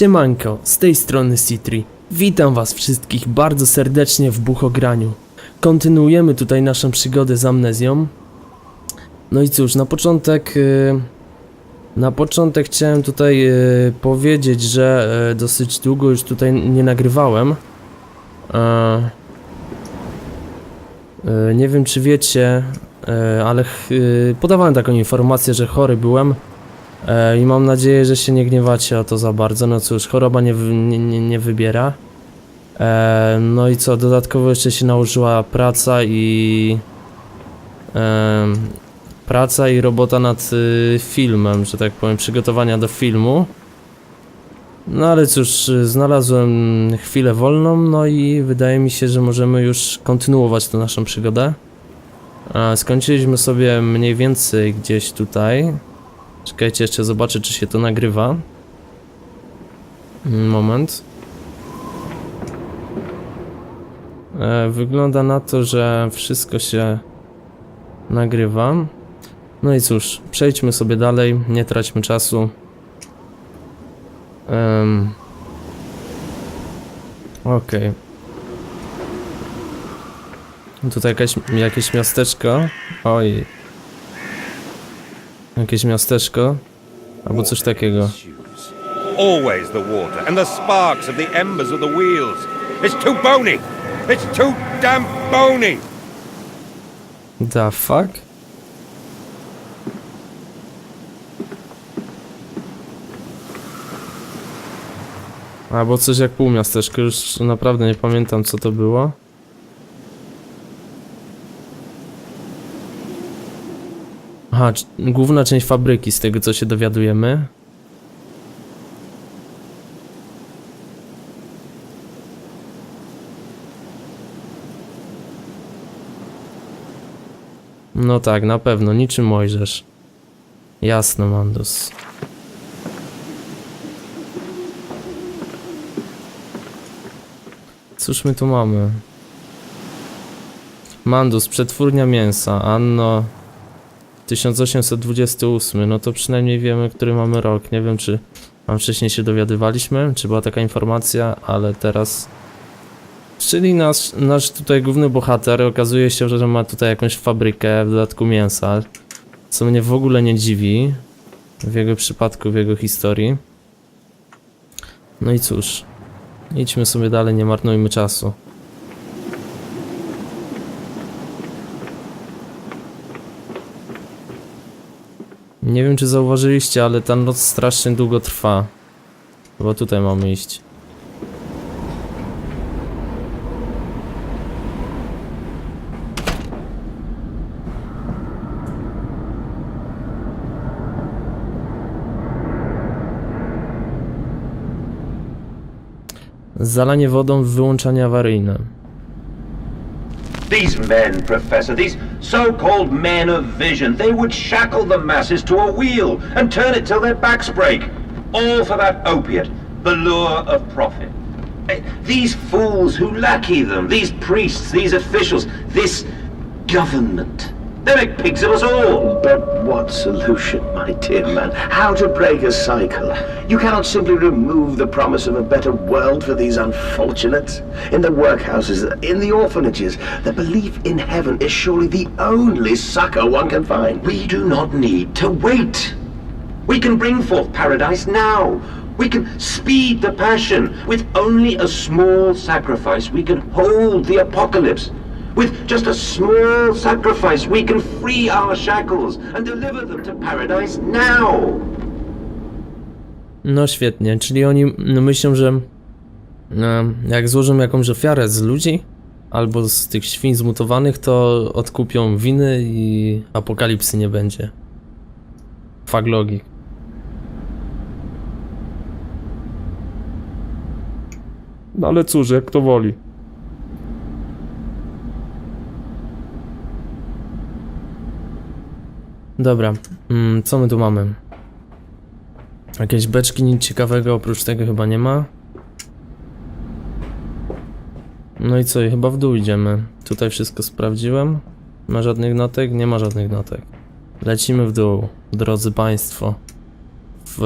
Siemanko, z tej strony Citri. Witam was wszystkich bardzo serdecznie w Buchograniu. Kontynuujemy tutaj naszą przygodę z amnezją. No i cóż, na początek... y, Na początek chciałem tutaj y, powiedzieć, że y, dosyć długo już tutaj nie nagrywałem. E, y, Nie wiem czy wiecie, y, ale podawałem taką informację, że chory byłem. E, I mam nadzieję, że się nie gniewacie o to za bardzo. No cóż, choroba nie, nie, nie, nie wybiera. E, no i co, dodatkowo jeszcze się nałożyła praca i. praca i robota nad y, filmem, że tak powiem, przygotowania do filmu. No ale cóż, znalazłem chwilę wolną, no i wydaje mi się, że możemy już kontynuować tę naszą przygodę. E, skończyliśmy sobie mniej więcej gdzieś tutaj. Czekajcie, jeszcze zobaczę, czy się to nagrywa. Mm, Moment. E, wygląda na to, że wszystko się nagrywa. No i cóż, przejdźmy sobie dalej, nie traćmy czasu. Um. Okej. Tutaj jakaś, jakieś miasteczko. Oj, Jakieś miasteczko? Albo coś takiego. Always the water and the sparks of the embers of the wheels. It's too bony. It's too damn bony. The fuck? Albo coś jak półmiasteczko, już naprawdę nie pamiętam co to było. Aha, główna część fabryki z tego co się dowiadujemy. No tak, na pewno, niczym Mojżesz. Jasno, Mandus. Cóż my tu mamy? Mandus, przetwórnia mięsa, Anno 1828, no to przynajmniej wiemy, który mamy rok. Nie wiem, czy tam wcześniej się dowiadywaliśmy, czy była taka informacja, ale teraz... Czyli nasz, nasz tutaj główny bohater okazuje się, że ma tutaj jakąś fabrykę, w dodatku mięsa, co mnie w ogóle nie dziwi w jego przypadku, w jego historii. No i cóż, idźmy sobie dalej, nie marnujmy czasu. Nie wiem czy zauważyliście, ale ta noc strasznie długo trwa. Bo tutaj mamy iść. Zalanie wodą, wyłączanie awaryjne. These men, Professor, these so-called men of vision, they would shackle the masses to a wheel and turn it till their backs break. All for that opiate, the lure of profit. Eh, These fools who lackey them, these priests, these officials, this government. They make pigs of us all. But what solution, my dear man? How to break a cycle? You cannot simply remove the promise of a better world for these unfortunates. In the workhouses, in the orphanages, the belief in heaven is surely the only succor one can find. We do not need to wait. We can bring forth paradise now. We can speed the passion. With only a small sacrifice, we can hold the apocalypse. With just a small sacrifice, we can free our shackles and deliver them to paradise now. No świetnie, czyli oni no, myślą, że e, jak złożą jakąś ofiarę z ludzi albo z tych świń zmutowanych, to odkupią winy i apokalipsy nie będzie. Fakt logik. No ale cóż, jak to woli. Dobra, mm, co my tu mamy? Jakieś beczki, nic ciekawego oprócz tego chyba nie ma. No i co, i chyba w dół idziemy. Tutaj wszystko sprawdziłem. Ma żadnych notek? Nie ma żadnych notek. Lecimy w dół, drodzy Państwo. W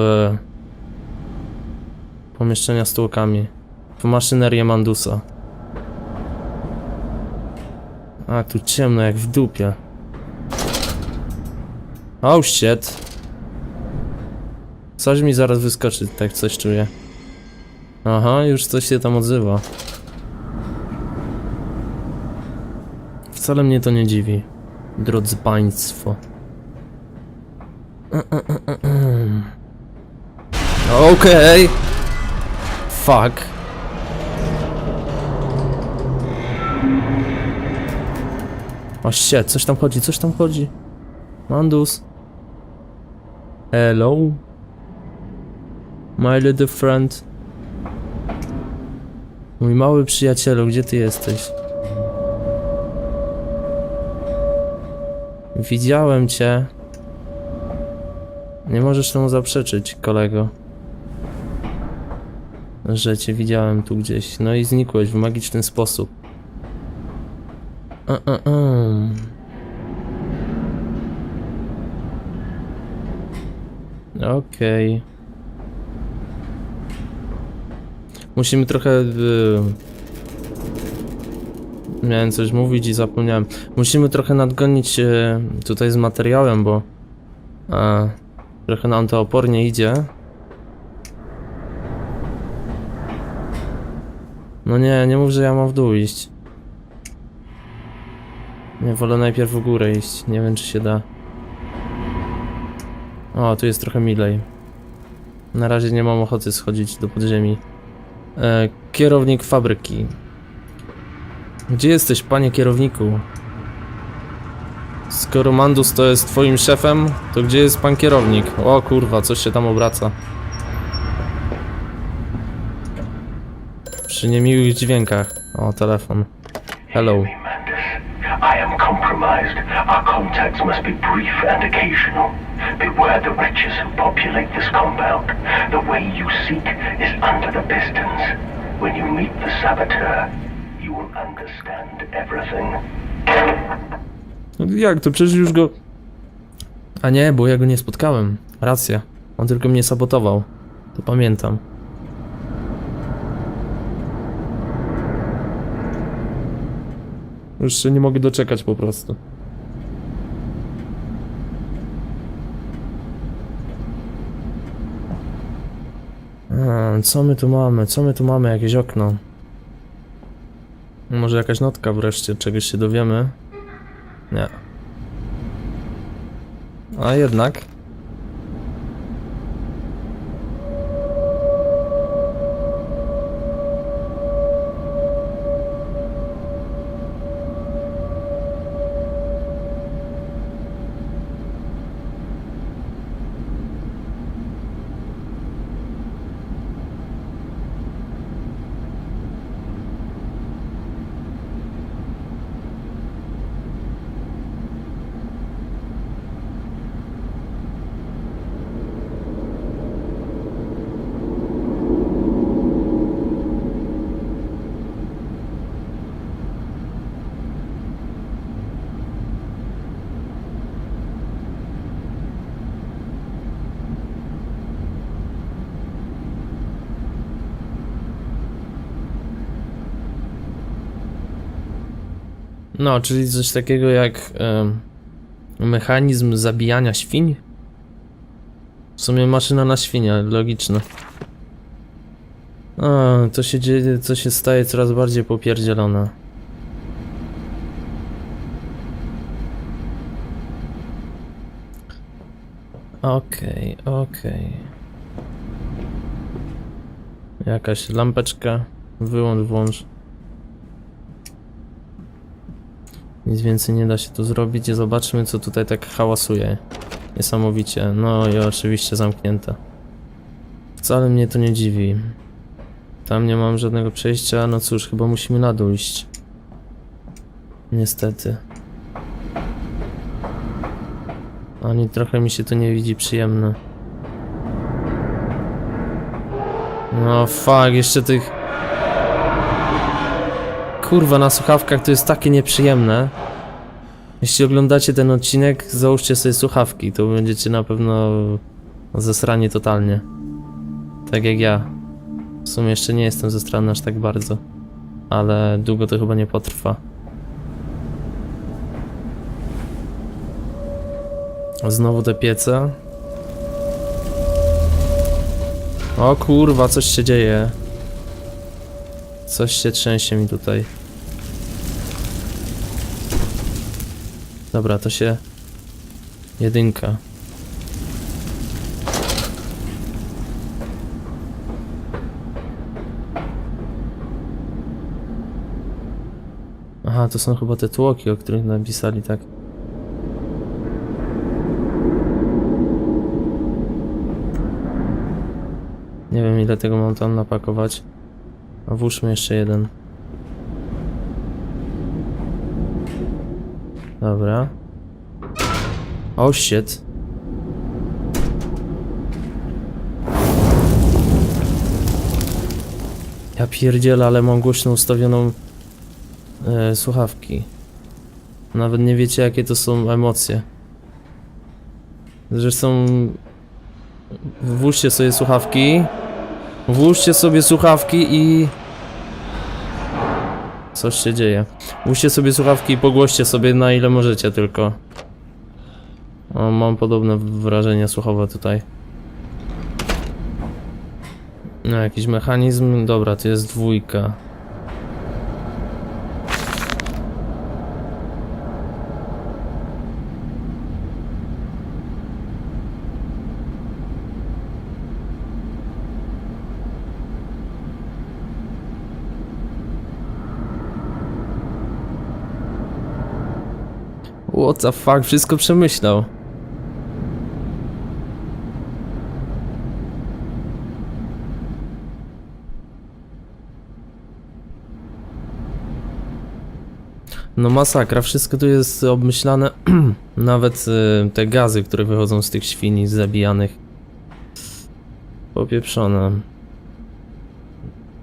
Pomieszczenia z tłokami. W maszynerię Mandusa. A, tu ciemno jak w dupie. Oh shit. Coś mi zaraz wyskoczy, tak coś czuję. Aha, już coś się tam odzywa. Wcale mnie to nie dziwi, drodzy państwo. Okej. Fuck. O shit, coś tam chodzi, coś tam chodzi. Mandus. Hello. My little friend. Mój mały przyjacielu, gdzie ty jesteś? Widziałem cię. Nie możesz temu zaprzeczyć, kolego. Że cię widziałem tu gdzieś. No i znikłeś w magiczny sposób. Uh, uh, uh. Okej. Musimy trochę. Miałem coś mówić i zapomniałem. Musimy trochę nadgonić y, tutaj z materiałem, bo. A, trochę nam to opornie idzie. No nie, nie mów, że ja mam w dół iść. Nie, wolę najpierw w górę iść. Nie wiem, czy się da. O, tu jest trochę milej. Na razie nie mam ochoty schodzić do podziemi. E, kierownik fabryki. Gdzie jesteś, panie kierowniku? Skoro Mandus to jest twoim szefem, to gdzie jest pan kierownik? O kurwa, coś się tam obraca. Przy niemiłych dźwiękach. O, telefon. Hello. I am compromised. Our contacts must be brief and occasional. Beware the wretches who populate this compound. The way you seek is under the pistons. When you meet the saboteur, you will understand everything. No Jak to? Przecież już go... A nie, bo ja go nie spotkałem. Racja. On tylko mnie sabotował. To pamiętam. Już się nie mogę doczekać po prostu. Co my tu mamy? Co my tu mamy? Jakieś okno. Może jakaś notka wreszcie, czegoś się dowiemy. Nie. A jednak. No, czyli coś takiego jak em, mechanizm zabijania świń? W sumie maszyna na świnia, logiczne. A, to się dzieje, to się staje coraz bardziej popierdzielone. Okej, okej. Jakaś lampeczka. Wyłącz, włącz. Nic więcej nie da się tu zrobić i zobaczmy co tutaj tak hałasuje. Niesamowicie. No i oczywiście zamknięte. Wcale mnie to nie dziwi. Tam nie mam żadnego przejścia, no cóż, chyba musimy na dół iść. Niestety. Ani trochę mi się to nie widzi przyjemne. No fuck, jeszcze tych... Kurwa, na słuchawkach to jest takie nieprzyjemne. Jeśli oglądacie ten odcinek, załóżcie sobie słuchawki, to będziecie na pewno zesrani totalnie. Tak jak ja. W sumie jeszcze nie jestem ze strony aż tak bardzo. Ale długo to chyba nie potrwa. Znowu te piece. O kurwa, coś się dzieje. Coś się trzęsie mi tutaj. Dobra, to się... Jedynka. Aha, to są chyba te tłoki, o których napisali, tak. Nie wiem ile tego mam tam napakować. A włóżmy jeszcze jeden. Dobra. Oh shit. Ja pierdzielę, ale mam głośno ustawioną e, słuchawki. Nawet nie wiecie jakie to są emocje. Zresztą włóżcie sobie słuchawki. Włóżcie sobie słuchawki i... Coś się dzieje. Włóżcie sobie słuchawki i pogłoście sobie na ile możecie tylko. O, mam podobne wrażenie słuchowe tutaj. No, jakiś mechanizm. Dobra, to jest dwójka. What the fuck, wszystko przemyślał. No masakra, wszystko tu jest obmyślane. Nawet y, te gazy, które wychodzą z tych świni zabijanych. Popieprzone.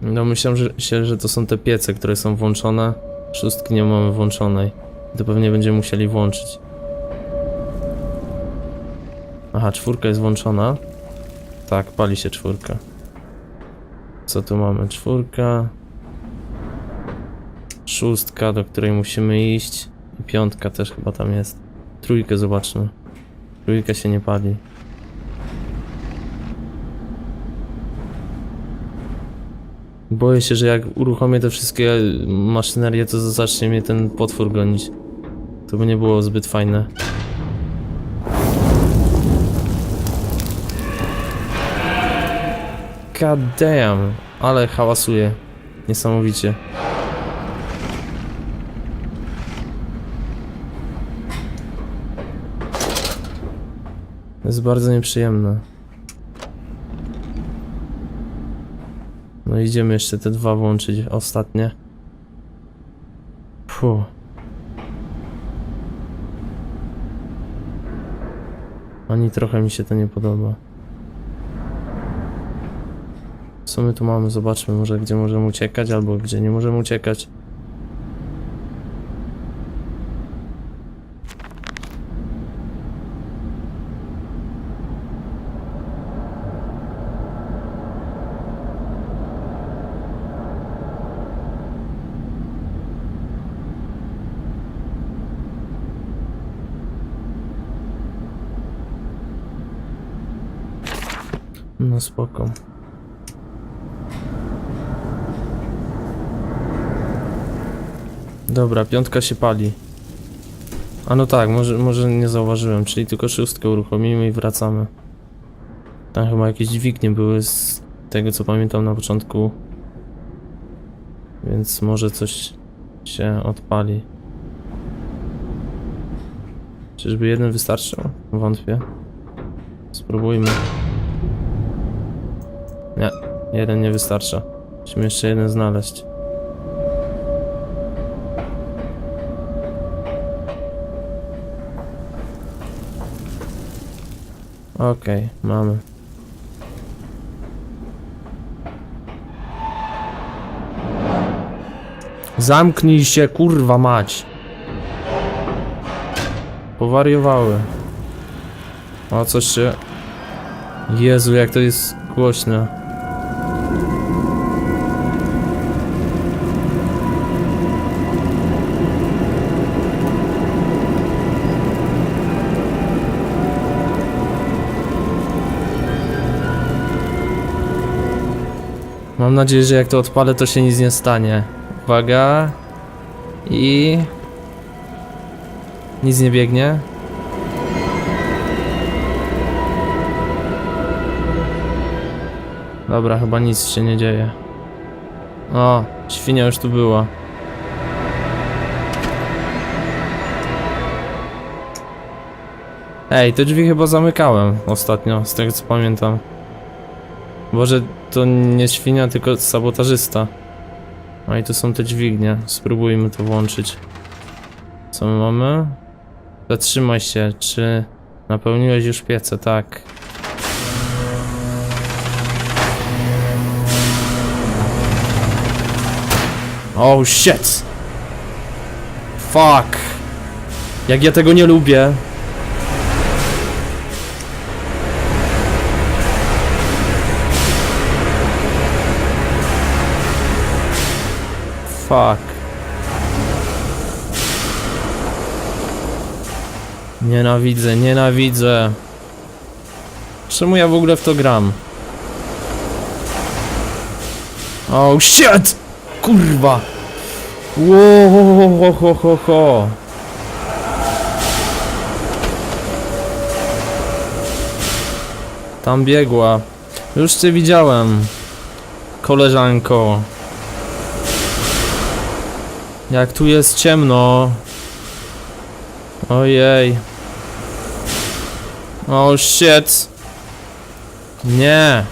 No myślałem że, się, że to są te piece, które są włączone. Szóstki nie mamy włączonej. To pewnie będziemy musieli włączyć. Aha, czwórka jest włączona. Tak, pali się czwórka. Co tu mamy? Czwórka. Szóstka, do której musimy iść. I piątka też chyba tam jest. Trójkę zobaczmy. Trójka się nie pali. Boję się, że jak uruchomię te wszystkie maszynerie, to zacznie mnie ten potwór gonić. To by nie było zbyt fajne. God damn, ale hałasuje. Niesamowicie. Jest bardzo nieprzyjemne. No idziemy jeszcze te dwa włączyć, ostatnie. Puh. Ani trochę mi się to nie podoba. Co my tu mamy? Zobaczmy może gdzie możemy uciekać, albo gdzie nie możemy uciekać. No spoko. Dobra, piątka się pali. A no tak, może, może nie zauważyłem, czyli tylko szóstkę uruchomimy i wracamy. Tam chyba jakieś dźwignie były z tego co pamiętam na początku. Więc może coś się odpali. Czyżby jeden wystarczył? Wątpię. Spróbujmy. Jeden nie wystarcza. Musimy jeszcze jeden znaleźć. Okej, mamy. Zamknij się, kurwa mać. Powariowały. O, coś się... Jezu, jak to jest głośne. Mam nadzieję, że jak to odpalę, to się nic nie stanie. Uwaga. I... Nic nie biegnie. Dobra, chyba nic się nie dzieje. O, świnia już tu była. Ej, te drzwi chyba zamykałem ostatnio, z tego co pamiętam. Może to nie świnia, tylko sabotażysta. No i tu są te dźwignie. Spróbujmy to włączyć. Co my mamy? Zatrzymaj się, czy napełniłeś już piece? Tak. Oh shit! Fuck! Jak ja tego nie lubię. Fuck. Nienawidzę, nienawidzę. Czemu ja w ogóle w to gram? Oh shit! Kurwa! Wow, ho, ho, ho. Tam biegła. Już cię widziałem. Koleżanko. Jak tu jest ciemno. Ojej. Oh shit. Nie.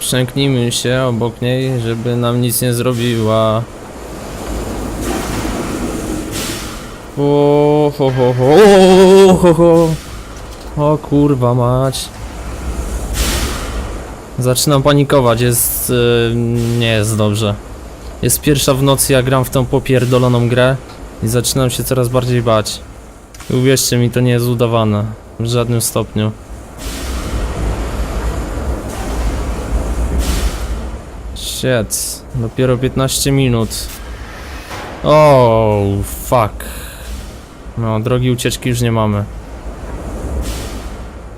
Przęknijmy się obok niej, żeby nam nic nie zrobiła. O, ho, ho, ho, o, ho, ho. o kurwa mać. Zaczynam panikować, jest... y, nie jest dobrze. Jest pierwsza w nocy, ja gram w tą popierdoloną grę i zaczynam się coraz bardziej bać. I uwierzcie mi, to nie jest udawane. W żadnym stopniu. Shit. Dopiero 15 minut. Oh, fuck. No, drogi ucieczki już nie mamy.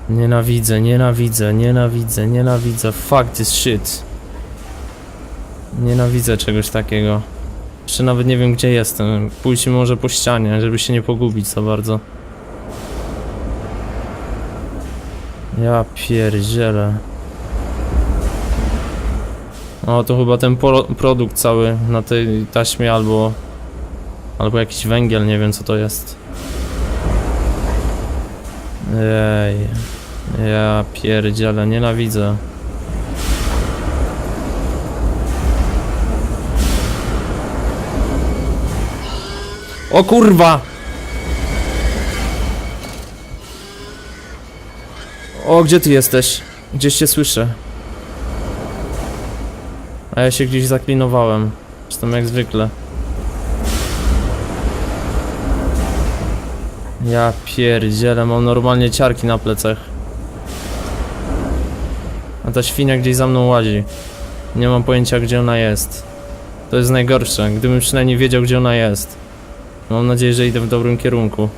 Nienawidzę, nienawidzę, nienawidzę, nienawidzę. Fuck this shit. Nienawidzę czegoś takiego. Jeszcze nawet nie wiem gdzie jestem. Pójdźmy może po ścianie, żeby się nie pogubić za bardzo. Ja pierdzielę. O, to chyba ten pro produkt cały na tej taśmie albo... Albo jakiś węgiel, nie wiem co to jest. Ej. Ja pierdzielę, nienawidzę. O kurwa! O, gdzie ty jesteś? Gdzieś cię słyszę. A ja się gdzieś zaklinowałem. Jestem jak zwykle. Ja pierdzielę, mam normalnie ciarki na plecach. A ta świnia gdzieś za mną łazi. Nie mam pojęcia gdzie ona jest. To jest najgorsze, gdybym przynajmniej wiedział gdzie ona jest. Mam nadzieję, że idę w dobrym kierunku.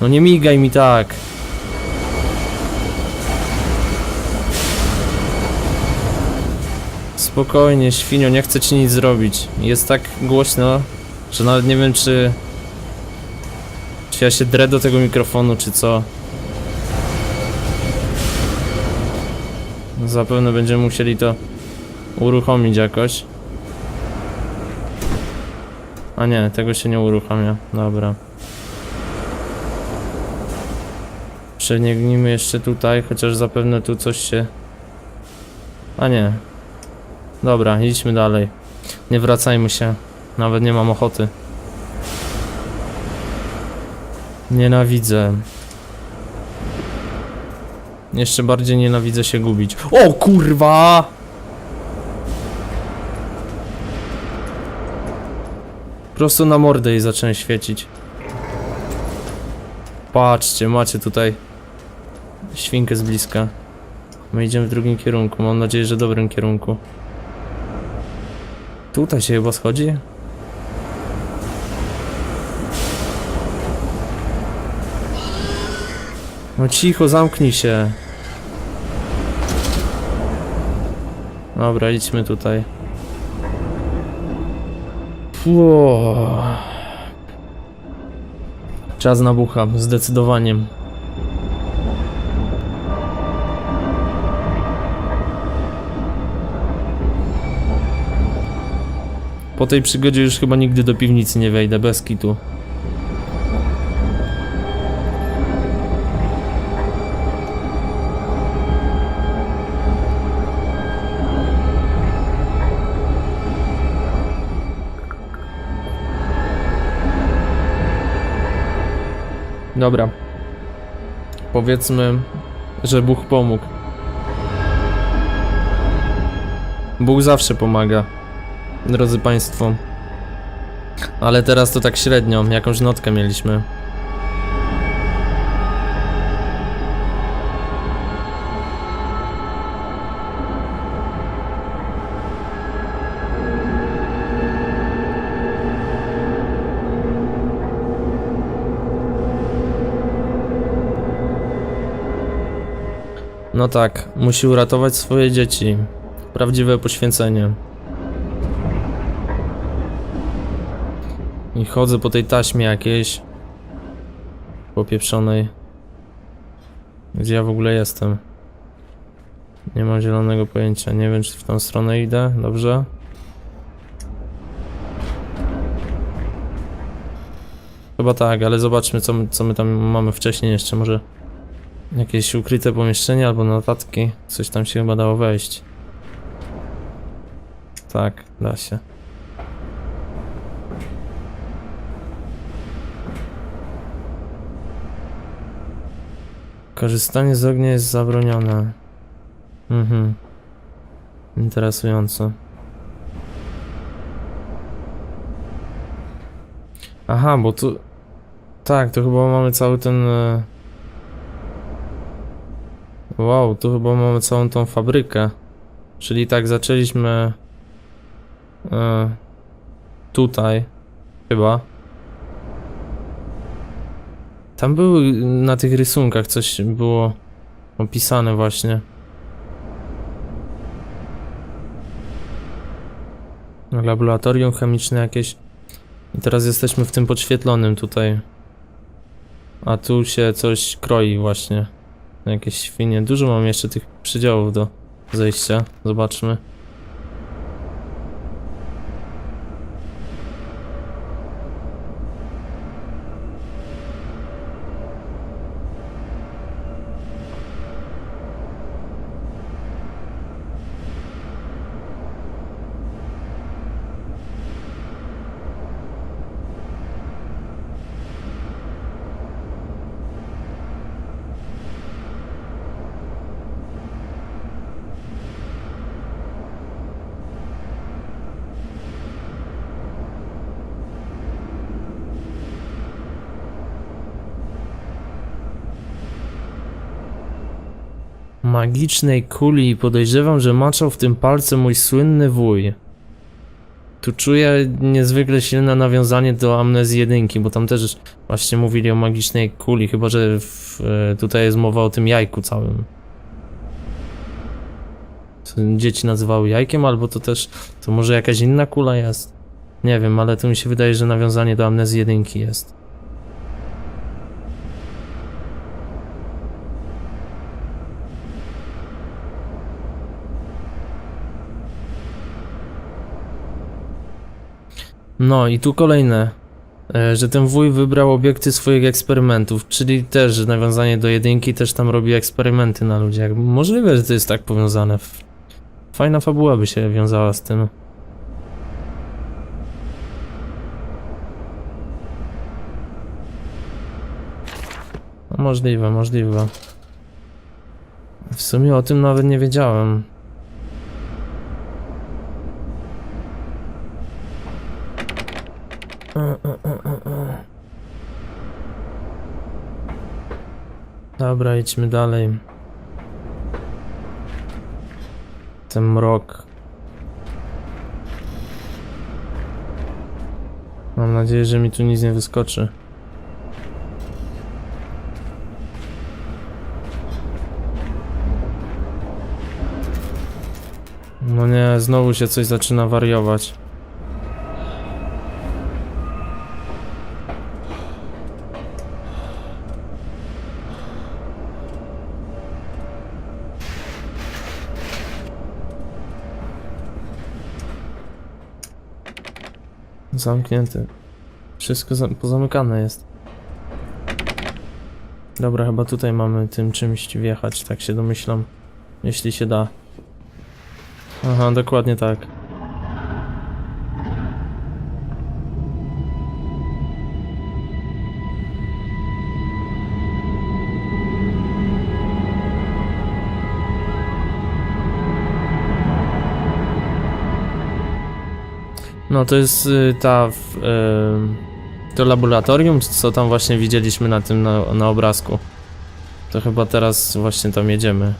No nie migaj mi tak. Spokojnie, świnio, nie chcę ci nic zrobić. Jest tak głośno, że nawet nie wiem czy... Czy ja się drę do tego mikrofonu, czy co. Zapewne będziemy musieli to uruchomić jakoś. A nie, tego się nie uruchamia. Dobra. Przeniegnijmy jeszcze tutaj, chociaż zapewne tu coś się... A nie. Dobra, idźmy dalej. Nie wracajmy się. Nawet nie mam ochoty. Nienawidzę. Jeszcze bardziej nienawidzę się gubić. O kurwa! Prosto na mordę jej zacząłem świecić. Patrzcie, macie tutaj świnkę z bliska. My idziemy w drugim kierunku. Mam nadzieję, że dobrym kierunku. Tutaj się chyba schodzi? No cicho, zamknij się. Dobra, idźmy tutaj. Czas na bucha, zdecydowanie. Po tej przygodzie już chyba nigdy do piwnicy nie wejdę, bez kitu. Dobra. Powiedzmy, że Bóg pomógł. Bóg zawsze pomaga, drodzy Państwo. Ale teraz to tak średnio, jakąś notkę mieliśmy. No tak, musi uratować swoje dzieci. Prawdziwe poświęcenie. I chodzę po tej taśmie jakiejś. Popieprzonej. Gdzie ja w ogóle jestem? Nie mam zielonego pojęcia. Nie wiem, czy w tą stronę idę. Dobrze? Chyba tak, ale zobaczmy, co my, co my tam mamy wcześniej jeszcze. Może jakieś ukryte pomieszczenie albo notatki. Coś tam się chyba dało wejść. Tak, da się. Korzystanie z ognia jest zabronione. Mhm. Interesujące. Aha, bo tu... Tak, to chyba mamy cały ten... Wow, tu chyba mamy całą tą fabrykę. Czyli tak, zaczęliśmy... E, tutaj. Chyba. Tam były na tych rysunkach coś było opisane właśnie. Laboratorium chemiczne jakieś. I teraz jesteśmy w tym podświetlonym tutaj. A tu się coś kroi właśnie. Jakieś świnie. Dużo mam jeszcze tych przydziałów do zejścia. Zobaczmy. Magicznej kuli i podejrzewam, że maczał w tym palce mój słynny wuj. Tu czuję niezwykle silne nawiązanie do amnezji jedynki, bo tam też właśnie mówili o magicznej kuli, chyba że w, e, tutaj jest mowa o tym jajku całym. Co dzieci nazywały jajkiem, albo to też, to może jakaś inna kula jest? Nie wiem, ale to mi się wydaje, że nawiązanie do amnezji jedynki jest. No i tu kolejne, e, że ten wuj wybrał obiekty swoich eksperymentów, czyli też nawiązanie do jedynki, też tam robi eksperymenty na ludziach. Możliwe, że to jest tak powiązane. Fajna fabuła by się wiązała z tym. No, możliwe, możliwe. W sumie o tym nawet nie wiedziałem. Dobra, idźmy dalej. Ten mrok. Mam nadzieję, że mi tu nic nie wyskoczy. No nie, znowu się coś zaczyna wariować. Zamknięty. Wszystko za pozamykane jest. Dobra, chyba tutaj mamy tym czymś wjechać, tak się domyślam. Jeśli się da. Aha, dokładnie tak. No to jest y, ta y, to laboratorium, co tam właśnie widzieliśmy na tym na, na obrazku. To chyba teraz właśnie tam jedziemy.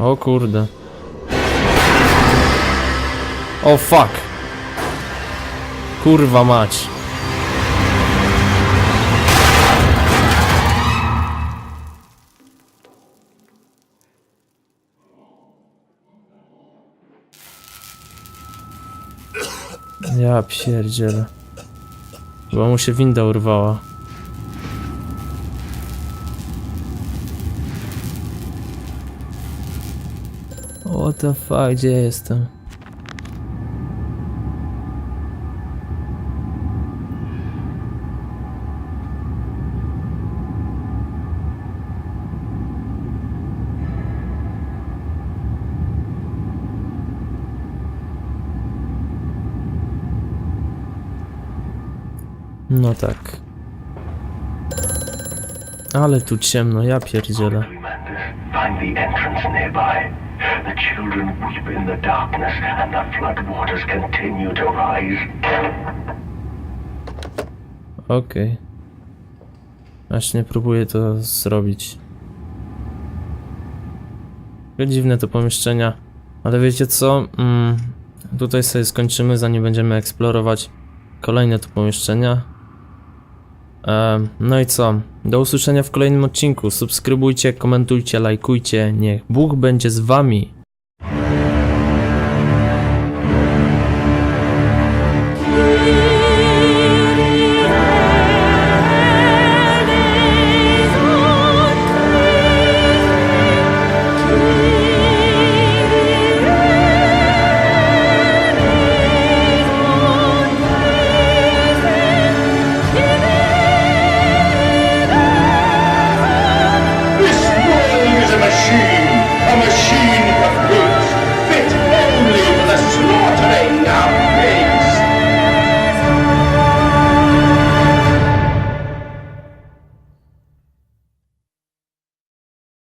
O kurde. O fuck. Kurwa mać. Ja pierdzielę. Chyba mu się winda urwała. What the fuck, gdzie jestem? No tak. Ale tu ciemno, ja pierdzielę. The entrance nearby. The children weep in the darkness, and the flood waters continue to rise. Okej. Właśnie próbuję to zrobić. Dziwne to pomieszczenia. Ale wiecie co? Mm, tutaj sobie skończymy, zanim będziemy eksplorować kolejne tu pomieszczenia. Em, no i co? Do usłyszenia w kolejnym odcinku. Subskrybujcie, komentujcie, lajkujcie. Niech Bóg będzie z wami.